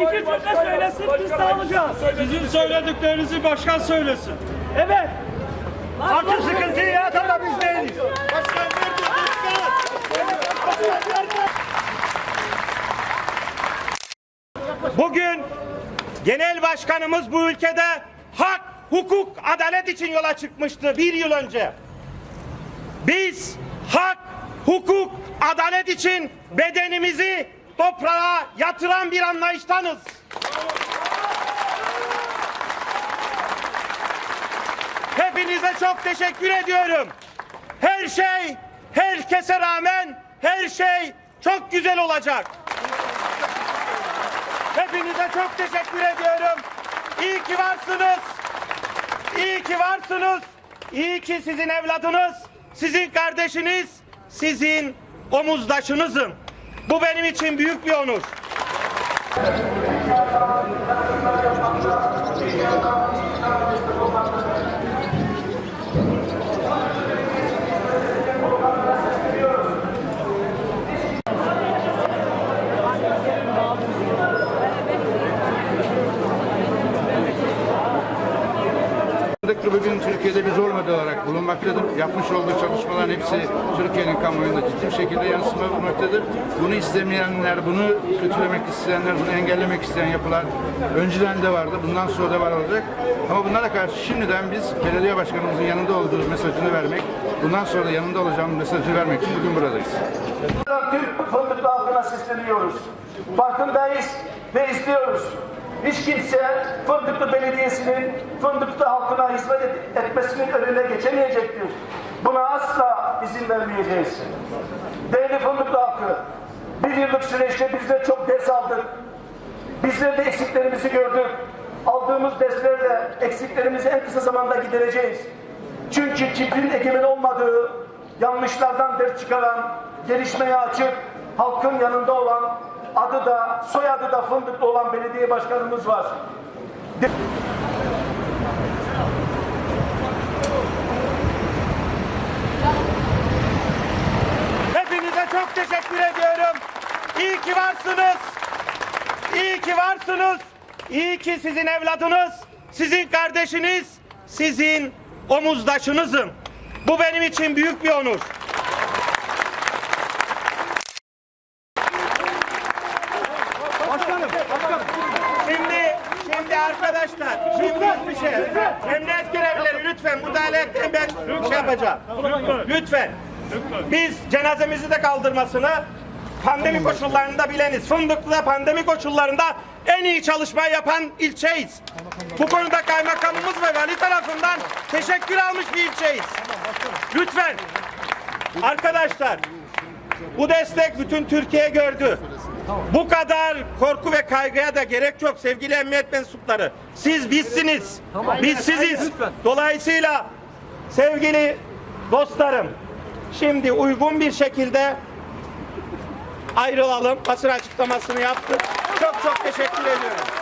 iki cümle söylesin biz de alacağız. Sizin söylediklerinizi başkan söylesin. Evet. Artık sıkıntıyı yaratan da biz değiliz. Bugün genel başkanımız bu ülkede hak, hukuk, adalet için yola çıkmıştı bir yıl önce. Biz hak, hukuk, adalet için bedenimizi toprağa yatıran bir anlayıştanız. Hepinize çok teşekkür ediyorum. Her şey, herkese rağmen her şey çok güzel olacak. Hepinize çok teşekkür ediyorum. İyi ki varsınız. İyi ki varsınız. İyi ki sizin evladınız, sizin kardeşiniz, sizin omuzdaşınızım. Bu benim için büyük bir onur. Fındık bugün Türkiye'de bir rol model olarak bulunmaktadır. Yapmış olduğu çalışmaların hepsi Türkiye'nin kamuoyunda ciddi bir şekilde yansıma bulmaktadır. Bunu istemeyenler, bunu kötülemek isteyenler, bunu engellemek isteyen yapılar önceden de vardı, bundan sonra da var olacak. Ama bunlara karşı şimdiden biz belediye başkanımızın yanında olduğu mesajını vermek, bundan sonra da yanında olacağımız mesajı vermek için bugün buradayız. Türk fındıklı halkına sesleniyoruz. Farkındayız ve istiyoruz. Hiç kimse Fındıklı Belediyesi'nin Halkına hizmet et- etmesinin önüne geçemeyecektir. Buna asla izin vermeyeceğiz. Değerli Fındıklı halkı, bir yıllık süreçte biz de çok ders aldık. Bizler de eksiklerimizi gördük. Aldığımız derslerle eksiklerimizi en kısa zamanda gidereceğiz. Çünkü kibrin egemen olmadığı, yanlışlardan ders çıkaran, gelişmeye açık, halkın yanında olan, adı da, soyadı da fındıklı olan belediye başkanımız var. De- Hepinize çok teşekkür ediyorum. İyi ki varsınız. İyi ki varsınız. İyi ki sizin evladınız, sizin kardeşiniz, sizin omuzdaşınızım. Bu benim için büyük bir onur. Şimdi, şimdi arkadaşlar, şimdi bir şey. Emniyet görevlileri lütfen müdahale etmeyin ben şey yapacağım. Lütfen. Biz cenazemizi de kaldırmasını pandemi koşullarında bileniz. Fındıklı'da pandemi koşullarında en iyi çalışmayı yapan ilçeyiz. Bu konuda kaymakamımız ve vali tarafından teşekkür almış bir ilçeyiz. Lütfen. Arkadaşlar bu destek bütün Türkiye gördü. Bu kadar korku ve kaygıya da gerek yok sevgili emniyet mensupları. Siz bizsiniz. Biz siziz. Dolayısıyla sevgili dostlarım şimdi uygun bir şekilde ayrılalım. Basın açıklamasını yaptık. Çok çok teşekkür ediyorum.